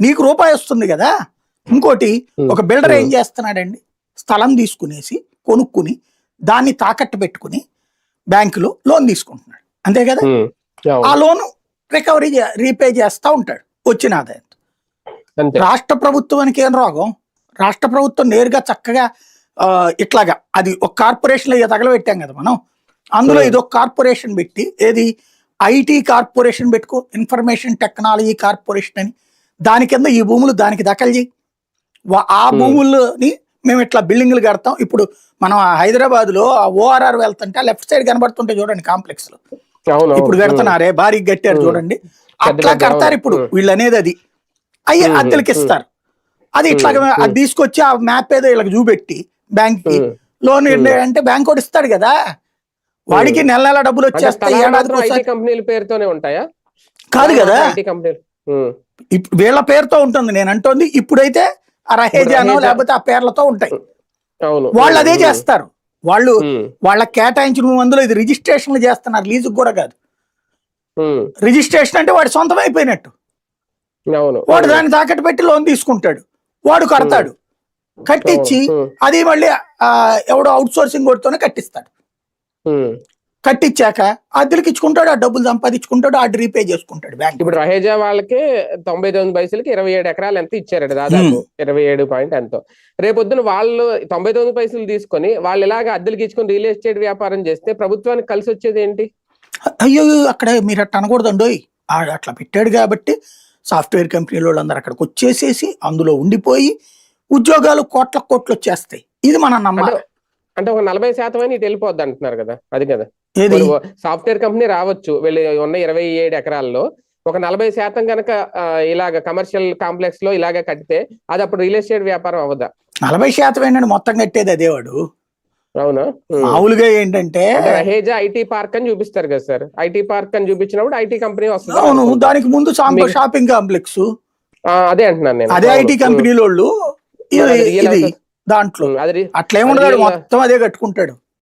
నీకు రూపాయి వస్తుంది కదా. ఇంకోటి. ఒక బిల్డర్ ఏం. చేస్తున్నాడండి? స్థలం తీసుకునేసి కొనుక్కుని దాన్ని తాకట్టు పెట్టుకుని బ్యాంకులో లోన్ తీసుకుంటున్నాడు. అంతే కదా. ఆ లోన్ రికవరీ రీపే చేస్తా ఉంటాడు వచ్చిన ఆదాయం రాష్ట్ర ప్రభుత్వానికి ఏం రోగం? రాష్ట్ర ప్రభుత్వం నేరుగా చక్కగా ఇట్లాగా అది ఒక కార్పొరేషన్లో తగలబెట్టాం కదా మనం. అందులో. ఇది ఒక కార్పొరేషన్ పెట్టి ఏది? ఐటీ కార్పొరేషన్ పెట్టుకో ఇన్ఫర్మేషన్ టెక్నాలజీ కార్పొరేషన్ అని దాని కింద ఈ భూములు దానికి దఖలు చేయి ఆ. భూముల్ని మేము ఇట్లా బిల్డింగ్లు కడతాం ఇప్పుడు మనం హైదరాబాద్లో ఓఆర్ఆర్ వెళ్తుంటే లెఫ్ట్ సైడ్ కనబడుతుంటే చూడండి కాంప్లెక్స్లో అవును ఇప్పుడు. కడుతున్నారే భారీ కట్టారు. చూడండి అట్లా కడతారు. ఇప్పుడు. వీళ్ళు అనేది అది అయ్యి. అద్దెలకి. ఇస్తారు అది ఇట్లా. అది తీసుకొచ్చి ఆ మ్యాప్ ఏదో వీళ్ళకి చూపెట్టి బ్యాంక్కి ఉమ్. లోన్. అంటే బ్యాంక్ కూడా ఇస్తాడు కదా వాడికి నెల నెల డబ్బులు వచ్చేస్తాయి ఒకసారి కంపెనీల పేరుతోనే ఉంటాయా కాదు కదా వీళ్ళ పేరుతో ఉంటుంది నేను అంటోంది ఇప్పుడైతే ఆ రహేజానో రహేజా. లేకపోతే ఆ పేర్లతో ఉంటాయి. వాళ్ళు అదే చేస్తారు. వాళ్ళు ఉమ్, వాళ్ళకి కేటాయించిన మందులో ఇది రిజిస్ట్రేషన్లు చేస్తున్నారు లీజుకు కూడా కాదు. రిజిస్ట్రేషన్ అంటే వాడి సొంతం అయిపోయినట్టు. వాడు దాన్ని తాకట్టు పెట్టి లోన్ తీసుకుంటాడు. వాడు కడతాడు. కట్టించి అది మళ్ళీ ఎవడో అవుట్ సోర్సింగ్ కొడుతూనే కట్టిస్తాడు. కట్టించాక అద్దెలకి ఇచ్చుకుంటాడు ఆ డబ్బులు సంపాదించుకుంటాడు ఆ రీపే చేసుకుంటాడు బ్యాంక్ ఇప్పుడు రహేజా వాళ్ళకి తొంభై తొమ్మిది పైసలకి ఇరవై ఏడు ఎకరాలు ఎంత ఇచ్చారట దాదాపు? ఇరవై ఏడు పాయింట్ ఎంతో. రేపొద్దున వాళ్ళు తొంభై తొమ్మిది పైసలు తీసుకొని వాళ్ళు ఇలాగ అద్దెలకి ఇచ్చుకొని రియల్ ఎస్టేట్ వ్యాపారం చేస్తే ప్రభుత్వానికి కలిసి వచ్చేది ఏంటి? అయ్యో అక్కడ మీరు అట్లా అనకూడదండోయ్ ఆడు అట్లా పెట్టాడు కాబట్టి సాఫ్ట్వేర్ కంపెనీల వాళ్ళందరూ అక్కడికి వచ్చేసేసి అందులో ఉండిపోయి ఉద్యోగాలు కోట్ల కోట్లు వచ్చేస్తాయి. ఇది మనం అంటే నమ్మాలి అంటే ఒక నలభై శాతం అని ఇటు వెళ్ళిపోద్ది అంటున్నారు కదా అది కదా. సాఫ్ట్వేర్ కంపెనీ రావచ్చు వీళ్ళు ఉన్న ఇరవై ఏడు ఎకరాల్లో. ఒక నలభై శాతం కనుక ఇలాగ కమర్షియల్ కాంప్లెక్స్లో ఇలాగ కడితే అది అప్పుడు రియల్ ఎస్టేట్ వ్యాపారం అవ్వదా? నలభై శాతం ఏంటంటే మొత్తం కట్టేది అదేవాడు అవునా. మామూలుగా ఏంటంటే రహేజా ఐటీ పార్క్ అని చూపిస్తారు కదా సార్. ఐటీ పార్క్ అని చూపించినప్పుడు ఐటీ కంపెనీ వస్తుంది. అవును దానికి ముందు షాపింగ్ కాంప్లెక్స్. అదే అంటున్నాను నేను. అదే. ఐటీ కంపెనీల వాళ్ళు మరి అది ఇది. దాంట్లో. ఉమ్, అది రి- అట్లా ఏముండదు real- మొత్తం అదే కట్టుకుంటాడు.